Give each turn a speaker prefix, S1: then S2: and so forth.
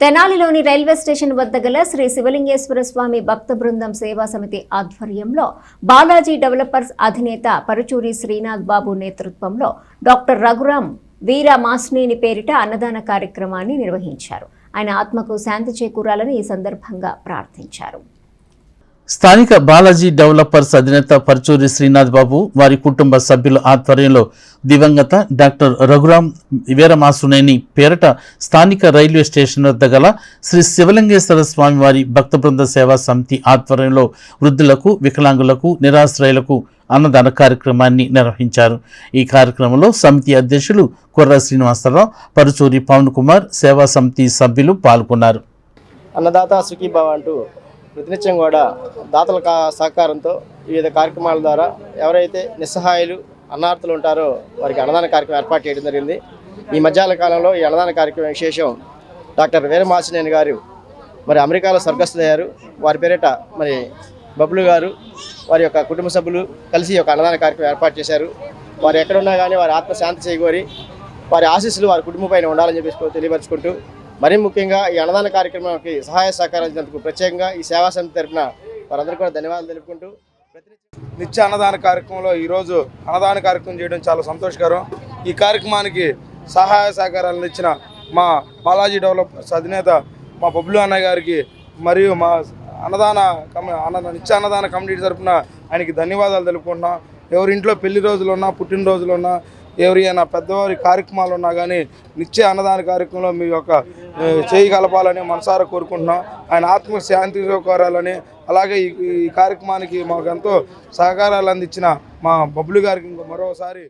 S1: తెనాలిలోని railway station వద్ద గల శ్రీ శివలింగేశ్వర స్వామి భక్త బృందం సేవా సమితి ఆధ్వర్యంలో బాలాజీ డెవలపర్స్ అధినేత పరుచూరి శ్రీనాథ్ బాబు నేతృత్వంలో డాక్టర్ రఘురాం వీర మాస్నేని పేరిట అన్నదాన కార్యక్రమాన్ని నిర్వహించారు. ఆయన ఆత్మకు శాంతి చేకూరాలని ఈ సందర్భంగా ప్రార్థించారు.
S2: స్థానిక బాలాజీ డెవలపర్స్ అధినేత పరచూరి శ్రీనాథ్ బాబు వారి కుటుంబ సభ్యుల ఆధ్వర్యంలో దివంగత డాక్టర్ రఘురాం వీరమాసునేని పేరట స్థానిక రైల్వే స్టేషన్ వద్ద గల శ్రీ శివలింగేశ్వర స్వామి వారి భక్త బృంద సేవా సమితి ఆధ్వర్యంలో వృద్ధులకు వికలాంగులకు నిరాశ్రయులకు అన్నదాన కార్యక్రమాన్ని నిర్వహించారు. ఈ కార్యక్రమంలో సమితి అధ్యక్షులు కుర్ర శ్రీనివాసరావు పరుచూరి పవన్ కుమార్ సేవా సమితి సభ్యులు పాల్గొన్నారు.
S3: అన్నదాత సుఖీభావ అంటూ ప్రతినిత్యం కూడా దాతల కా సహకారంతో వివిధ కార్యక్రమాల ద్వారా ఎవరైతే నిస్సహాయులు అన్నార్థులు ఉంటారో వారికి అన్నదాన కార్యక్రమం ఏర్పాటు చేయడం జరిగింది. ఈ మధ్యాహ్న కాలంలో ఈ అన్నదాన కార్యక్రమం విశేషం డాక్టర్ వీరమాసినేని గారు మరి అమెరికాలో స్వర్గస్థులయ్యారు వారి పేరిట మరి బబ్లు గారు వారి యొక్క కుటుంబ సభ్యులు కలిసి ఒక అన్నదాన కార్యక్రమం ఏర్పాటు చేశారు. వారు ఎక్కడున్నా కానీ వారి ఆత్మ శాంతి చేకూరి వారి ఆశీస్సులు వారి కుటుంబం పైన ఉండాలని చెప్పేసి తెలియపరచుకుంటూ మరీ ముఖ్యంగా ఈ అన్నదాన కార్యక్రమానికి సహాయ సహకారం ఇచ్చినందుకు ప్రత్యేకంగా ఈ సేవా సమితి తరఫున వారందరూ కూడా ధన్యవాదాలు తెలుపుకుంటూ
S4: నిత్య అన్నదాన కార్యక్రమంలో ఈరోజు అన్నదాన కార్యక్రమం చేయడం చాలా సంతోషకరం. ఈ కార్యక్రమానికి సహాయ సహకారాలను ఇచ్చిన మా బాలాజీ డెవలపర్స్ అధినేత మా బబ్లు అన్న గారికి మరియు మా అన్నదాన కమి నిత్య అన్నదాన కమిటీ తరఫున ఆయనకి ధన్యవాదాలు తెలుపుకుంటున్నాం. ఎవరింట్లో పెళ్ళి రోజులు ఉన్నా పుట్టినరోజులు ఉన్నా ఎవరైనా పెద్దవారి కార్యక్రమాలు ఉన్నా కానీ నిత్య అన్నదాన కార్యక్రమంలో మీ యొక్క చేయగలపాలని చేయి కలపాలని మనసారా కోరుకుంటున్నాం. ఆయన ఆత్మ శాంతి కోరాలని అలాగే ఈ ఈ కార్యక్రమానికి మాకు ఎంతో సహకారాలు అందించిన మా బబ్లు గారికి ఇంకో మరోసారి